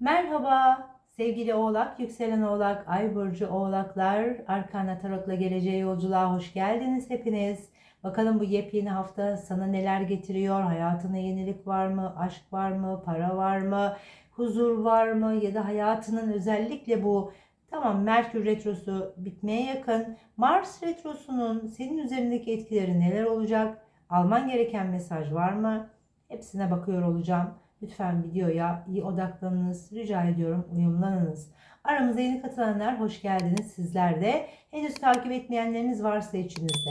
Merhaba sevgili Oğlak, yükselen Oğlak, Ay burcu Oğlaklar, Arkana Tarot'la geleceğe yolculuğa hoş geldiniz hepiniz. Bakalım bu yepyeni hafta sana neler getiriyor? Hayatına yenilik var mı? Aşk var mı? Para var mı? Huzur var mı? Ya da hayatının özellikle bu tamam Merkür Retrosu bitmeye yakın. Mars Retrosu'nun senin üzerindeki etkileri neler olacak? Alman gereken mesaj var mı? Hepsine bakıyor olacağım. Lütfen videoya iyi odaklanınız. Rica ediyorum uyumlanınız. Aramıza yeni katılanlar hoş geldiniz sizler de. Henüz takip etmeyenleriniz varsa içinizde.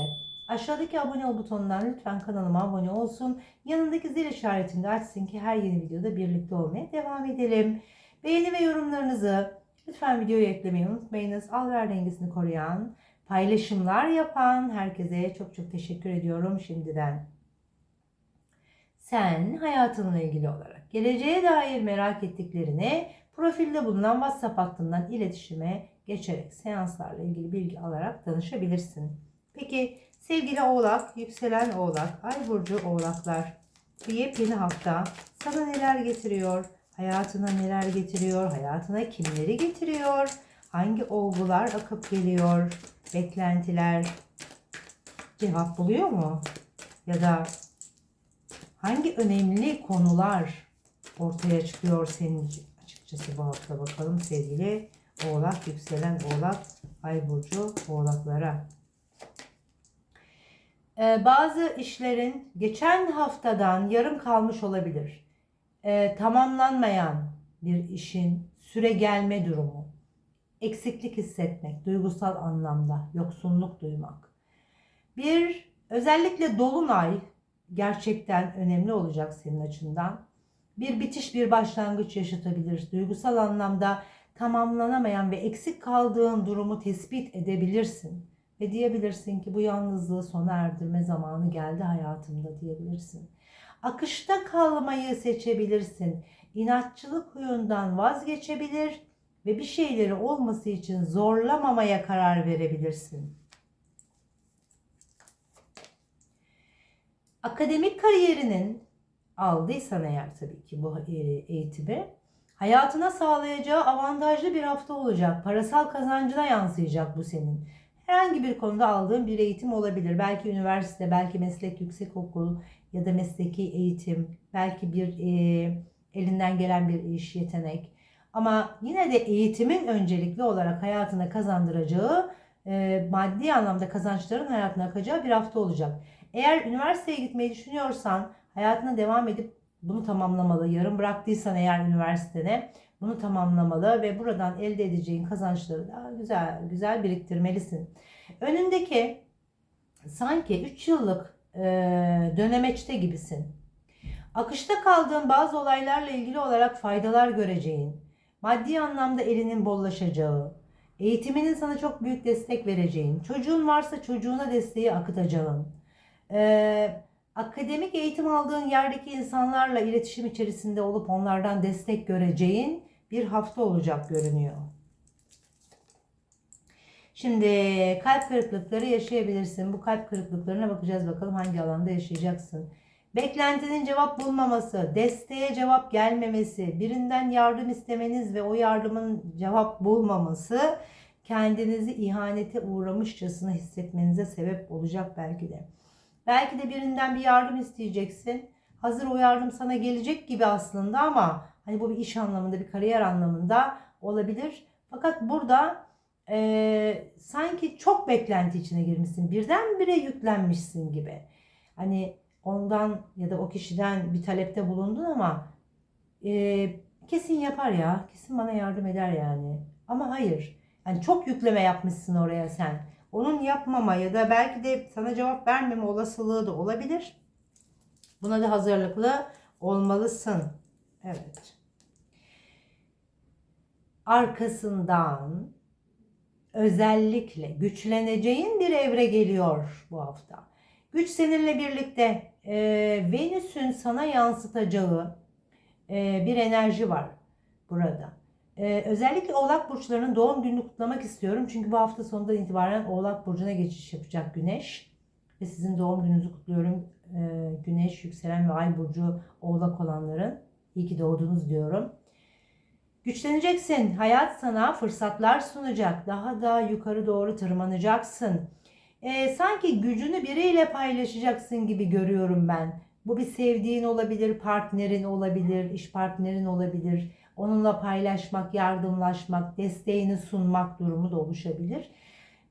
Aşağıdaki abone ol butonundan lütfen kanalıma abone olsun. Yanındaki zil işaretini de açsın ki her yeni videoda birlikte olmaya devam edelim. Beğeni ve yorumlarınızı lütfen videoya eklemeyi unutmayınız. Al ver dengesini koruyan, paylaşımlar yapan herkese çok çok teşekkür ediyorum şimdiden. Sen hayatınla ilgili olarak geleceğe dair merak ettiklerini profilde bulunan WhatsApp hattından iletişime geçerek seanslarla ilgili bilgi alarak danışabilirsin. Peki sevgili Oğlak, yükselen Oğlak, Ay burcu Oğlaklar bu yepyeni hafta sana neler getiriyor? Hayatına neler getiriyor? Hayatına kimleri getiriyor? Hangi olgular akıp geliyor? Beklentiler cevap buluyor mu? Ya da hangi önemli konular ortaya çıkıyor senin? Açıkçası bu hafta bakalım sevgili Oğlak, yükselen Oğlak, Ay burcu Oğlaklara. Ee, bazı işlerin geçen haftadan yarım kalmış olabilir. Ee, tamamlanmayan bir işin süre gelme durumu, eksiklik hissetmek, duygusal anlamda yoksunluk duymak. Bir özellikle dolunay gerçekten önemli olacak senin açından. Bir bitiş bir başlangıç yaşatabilir. Duygusal anlamda tamamlanamayan ve eksik kaldığın durumu tespit edebilirsin. Ve diyebilirsin ki bu yalnızlığı sona erdirme zamanı geldi hayatımda diyebilirsin. Akışta kalmayı seçebilirsin. İnatçılık huyundan vazgeçebilir ve bir şeyleri olması için zorlamamaya karar verebilirsin. Akademik kariyerinin aldıysan eğer tabii ki bu e, eğitimi hayatına sağlayacağı avantajlı bir hafta olacak. Parasal kazancına yansıyacak bu senin. Herhangi bir konuda aldığın bir eğitim olabilir. Belki üniversite, belki meslek yüksekokul ya da mesleki eğitim, belki bir e, elinden gelen bir iş, yetenek. Ama yine de eğitimin öncelikli olarak hayatına kazandıracağı e, maddi anlamda kazançların hayatına akacağı bir hafta olacak. Eğer üniversiteye gitmeyi düşünüyorsan hayatına devam edip bunu tamamlamalı. Yarım bıraktıysan eğer üniversitene bunu tamamlamalı ve buradan elde edeceğin kazançları daha güzel güzel biriktirmelisin. Önündeki sanki 3 yıllık e, dönemeçte gibisin. Akışta kaldığın bazı olaylarla ilgili olarak faydalar göreceğin, maddi anlamda elinin bollaşacağı, eğitiminin sana çok büyük destek vereceğin, çocuğun varsa çocuğuna desteği akıtacağın, e, akademik eğitim aldığın yerdeki insanlarla iletişim içerisinde olup onlardan destek göreceğin bir hafta olacak görünüyor. Şimdi kalp kırıklıkları yaşayabilirsin. Bu kalp kırıklıklarına bakacağız bakalım hangi alanda yaşayacaksın. Beklentinin cevap bulmaması, desteğe cevap gelmemesi, birinden yardım istemeniz ve o yardımın cevap bulmaması kendinizi ihanete uğramışçasına hissetmenize sebep olacak belki de. Belki de birinden bir yardım isteyeceksin. Hazır o yardım sana gelecek gibi aslında ama hani bu bir iş anlamında, bir kariyer anlamında olabilir. Fakat burada e, sanki çok beklenti içine girmişsin. Birdenbire yüklenmişsin gibi. Hani ondan ya da o kişiden bir talepte bulundun ama e, kesin yapar ya. Kesin bana yardım eder yani. Ama hayır. Yani çok yükleme yapmışsın oraya sen. Onun yapmama ya da belki de sana cevap vermeme olasılığı da olabilir. Buna da hazırlıklı olmalısın. Evet. Arkasından özellikle güçleneceğin bir evre geliyor bu hafta. Güç seninle birlikte e, Venüs'ün sana yansıtacağı e, bir enerji var burada. Ee, özellikle Oğlak Burçlarının doğum gününü kutlamak istiyorum. Çünkü bu hafta sonundan itibaren Oğlak Burcu'na geçiş yapacak Güneş. Ve sizin doğum gününüzü kutluyorum. Ee, Güneş, Yükselen ve Ay Burcu Oğlak olanların. İyi ki doğdunuz diyorum. Güçleneceksin. Hayat sana fırsatlar sunacak. Daha da yukarı doğru tırmanacaksın. Ee, sanki gücünü biriyle paylaşacaksın gibi görüyorum ben. Bu bir sevdiğin olabilir, partnerin olabilir, iş partnerin olabilir. Onunla paylaşmak, yardımlaşmak, desteğini sunmak durumu da oluşabilir.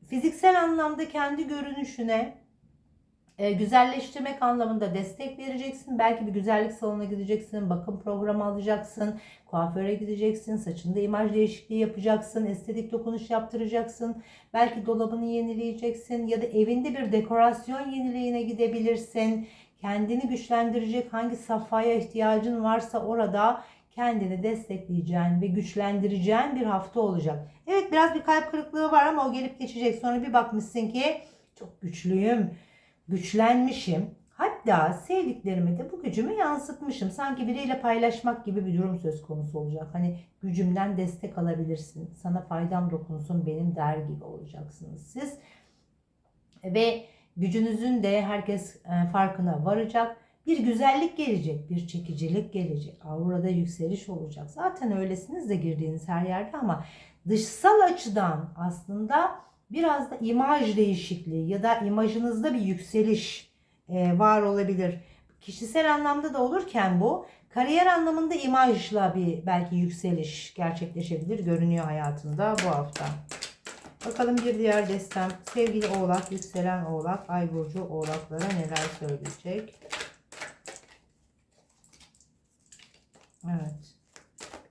Fiziksel anlamda kendi görünüşüne e, güzelleştirmek anlamında destek vereceksin. Belki bir güzellik salonuna gideceksin, bakım programı alacaksın, kuaföre gideceksin, saçında imaj değişikliği yapacaksın, estetik dokunuş yaptıracaksın. Belki dolabını yenileyeceksin ya da evinde bir dekorasyon yeniliğine gidebilirsin. Kendini güçlendirecek hangi safhaya ihtiyacın varsa orada kendini destekleyeceğin ve güçlendireceğin bir hafta olacak. Evet biraz bir kalp kırıklığı var ama o gelip geçecek. Sonra bir bakmışsın ki çok güçlüyüm, güçlenmişim. Hatta sevdiklerime de bu gücümü yansıtmışım. Sanki biriyle paylaşmak gibi bir durum söz konusu olacak. Hani gücümden destek alabilirsin. Sana faydam dokunsun benim der gibi olacaksınız siz. Ve gücünüzün de herkes e, farkına varacak. Bir güzellik gelecek, bir çekicilik gelecek. Aurada yükseliş olacak. Zaten öylesiniz de girdiğiniz her yerde ama dışsal açıdan aslında biraz da imaj değişikliği ya da imajınızda bir yükseliş e, var olabilir. Kişisel anlamda da olurken bu kariyer anlamında imajla bir belki yükseliş gerçekleşebilir görünüyor hayatında bu hafta. Bakalım bir diğer destem sevgili oğlak, yükselen oğlak, ay burcu oğlaklara neler söyleyecek. Evet.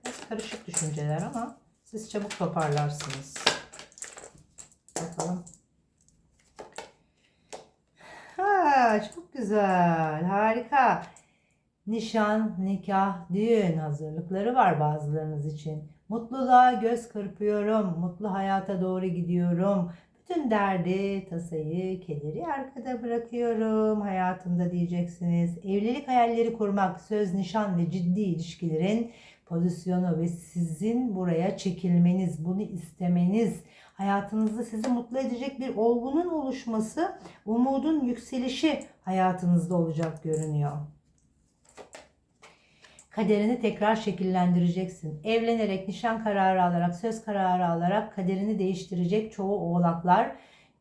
Biraz karışık düşünceler ama siz çabuk toparlarsınız. Bakalım. Ha, çok güzel. Harika. Nişan, nikah, düğün hazırlıkları var bazılarınız için. Mutluluğa göz kırpıyorum. Mutlu hayata doğru gidiyorum. Bütün derdi, tasayı, kederi arkada bırakıyorum hayatımda diyeceksiniz. Evlilik hayalleri kurmak, söz, nişan ve ciddi ilişkilerin pozisyonu ve sizin buraya çekilmeniz, bunu istemeniz, hayatınızda sizi mutlu edecek bir olgunun oluşması, umudun yükselişi hayatınızda olacak görünüyor. Kaderini tekrar şekillendireceksin. Evlenerek, nişan kararı alarak, söz kararı alarak kaderini değiştirecek çoğu oğlaklar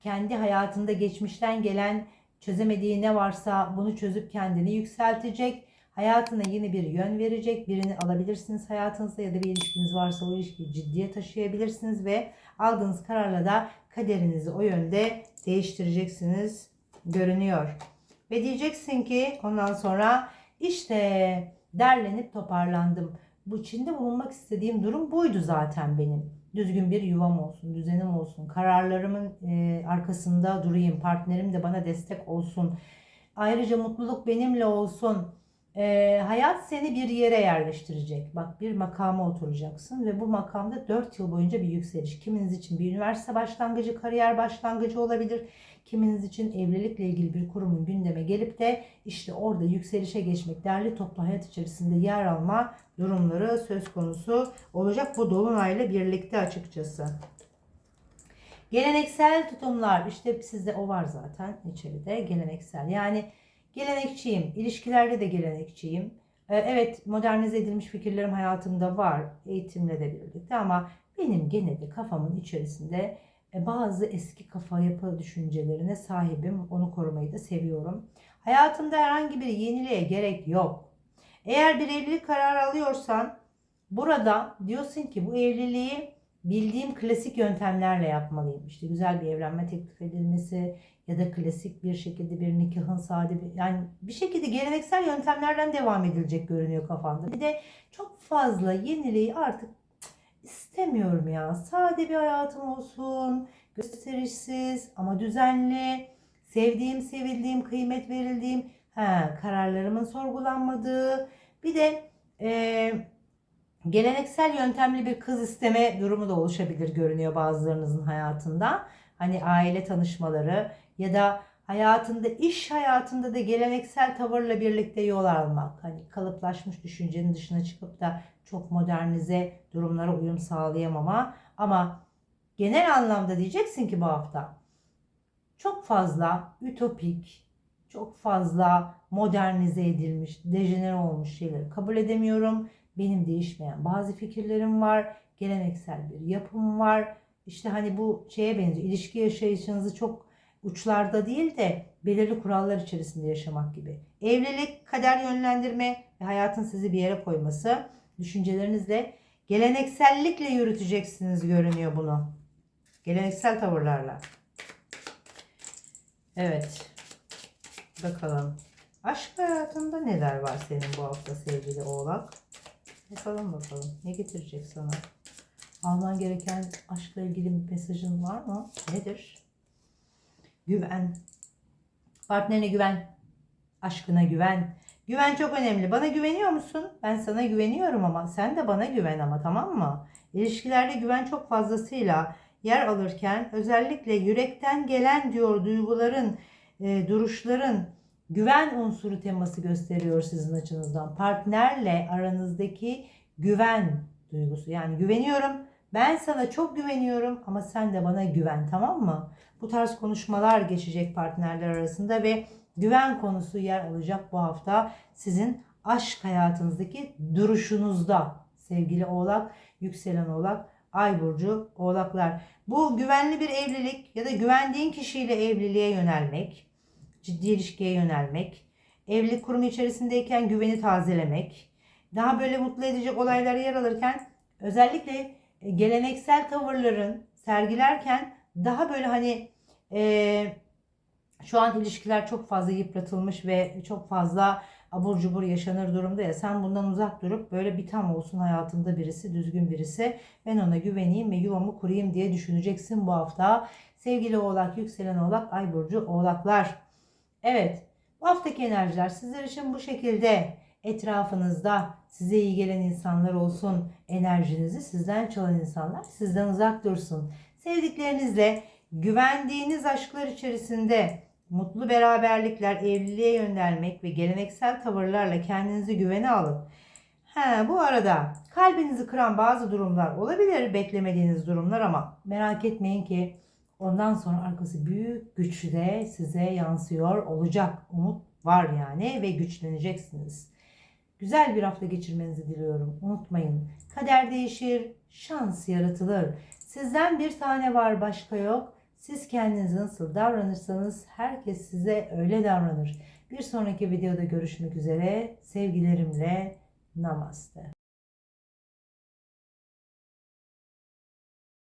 kendi hayatında geçmişten gelen çözemediği ne varsa bunu çözüp kendini yükseltecek. Hayatına yeni bir yön verecek. Birini alabilirsiniz hayatınızda ya da bir ilişkiniz varsa o ilişkiyi ciddiye taşıyabilirsiniz ve aldığınız kararla da kaderinizi o yönde değiştireceksiniz görünüyor. Ve diyeceksin ki ondan sonra işte derlenip toparlandım. Bu içinde bulunmak istediğim durum buydu zaten benim. Düzgün bir yuvam olsun, düzenim olsun, kararlarımın e, arkasında durayım, partnerim de bana destek olsun. Ayrıca mutluluk benimle olsun. E, hayat seni bir yere yerleştirecek. Bak bir makama oturacaksın ve bu makamda 4 yıl boyunca bir yükseliş. Kiminiz için bir üniversite başlangıcı, kariyer başlangıcı olabilir. Kiminiz için evlilikle ilgili bir kurumun gündeme gelip de işte orada yükselişe geçmek, derli toplu hayat içerisinde yer alma durumları söz konusu olacak bu dolunayla birlikte açıkçası. Geleneksel tutumlar işte sizde o var zaten içeride geleneksel. Yani gelenekçiyim, ilişkilerde de gelenekçiyim. Ee, Evet modernize edilmiş fikirlerim hayatımda var eğitimle de birlikte ama benim gene de kafamın içerisinde bazı eski kafa yapı düşüncelerine sahibim. Onu korumayı da seviyorum. Hayatımda herhangi bir yeniliğe gerek yok. Eğer bir evlilik kararı alıyorsan burada diyorsun ki bu evliliği bildiğim klasik yöntemlerle yapmalıyım. İşte güzel bir evlenme teklif edilmesi ya da klasik bir şekilde bir nikahın sade bir yani bir şekilde geleneksel yöntemlerden devam edilecek görünüyor kafanda. Bir de çok fazla yeniliği artık istemiyorum ya. Sade bir hayatım olsun. Gösterişsiz ama düzenli. Sevdiğim, sevildiğim, kıymet verildiğim, he, kararlarımın sorgulanmadığı. Bir de e, geleneksel yöntemli bir kız isteme durumu da oluşabilir görünüyor bazılarınızın hayatında. Hani aile tanışmaları ya da hayatında, iş hayatında da geleneksel tavırla birlikte yol almak. Hani kalıplaşmış düşüncenin dışına çıkıp da çok modernize durumlara uyum sağlayamama. Ama genel anlamda diyeceksin ki bu hafta çok fazla ütopik, çok fazla modernize edilmiş, dejenere olmuş şeyleri kabul edemiyorum. benim değişmeyen bazı fikirlerim var. Geleneksel bir yapım var. İşte hani bu şeye benziyor. İlişki yaşayışınızı çok uçlarda değil de belirli kurallar içerisinde yaşamak gibi. Evlilik, kader yönlendirme ve hayatın sizi bir yere koyması. Düşüncelerinizle geleneksellikle yürüteceksiniz görünüyor bunu. Geleneksel tavırlarla. Evet. Bakalım. Aşk hayatında neler var senin bu hafta sevgili oğlak? Bakalım bakalım. Ne getirecek sana? Alman gereken aşkla ilgili bir mesajın var mı? Nedir? Güven. Partnerine güven. Aşkına güven. Güven çok önemli. Bana güveniyor musun? Ben sana güveniyorum ama sen de bana güven ama tamam mı? İlişkilerde güven çok fazlasıyla yer alırken özellikle yürekten gelen diyor duyguların, e, duruşların güven unsuru teması gösteriyor sizin açınızdan. Partnerle aranızdaki güven duygusu. Yani güveniyorum. Ben sana çok güveniyorum ama sen de bana güven tamam mı? Bu tarz konuşmalar geçecek partnerler arasında ve güven konusu yer alacak bu hafta sizin aşk hayatınızdaki duruşunuzda sevgili oğlak, yükselen oğlak, ay burcu oğlaklar. Bu güvenli bir evlilik ya da güvendiğin kişiyle evliliğe yönelmek, ciddi ilişkiye yönelmek, evlilik kurumu içerisindeyken güveni tazelemek, daha böyle mutlu edecek olaylara yer alırken özellikle geleneksel tavırların sergilerken daha böyle hani e, şu an ilişkiler çok fazla yıpratılmış ve çok fazla abur cubur yaşanır durumda ya sen bundan uzak durup böyle bir tam olsun hayatımda birisi düzgün birisi ben ona güveneyim ve yuvamı kurayım diye düşüneceksin bu hafta. Sevgili oğlak, yükselen oğlak, ay burcu oğlaklar. Evet bu haftaki enerjiler sizler için bu şekilde etrafınızda size iyi gelen insanlar olsun. Enerjinizi sizden çalan insanlar sizden uzak dursun. Sevdiklerinizle güvendiğiniz aşklar içerisinde mutlu beraberlikler, evliliğe yönelmek ve geleneksel tavırlarla kendinizi güvene alıp He, bu arada kalbinizi kıran bazı durumlar olabilir, beklemediğiniz durumlar ama merak etmeyin ki ondan sonra arkası büyük güçle size yansıyor olacak. Umut var yani ve güçleneceksiniz. Güzel bir hafta geçirmenizi diliyorum. Unutmayın. Kader değişir, şans yaratılır. Sizden bir tane var, başka yok. Siz kendinize nasıl davranırsanız herkes size öyle davranır. Bir sonraki videoda görüşmek üzere. Sevgilerimle namaste.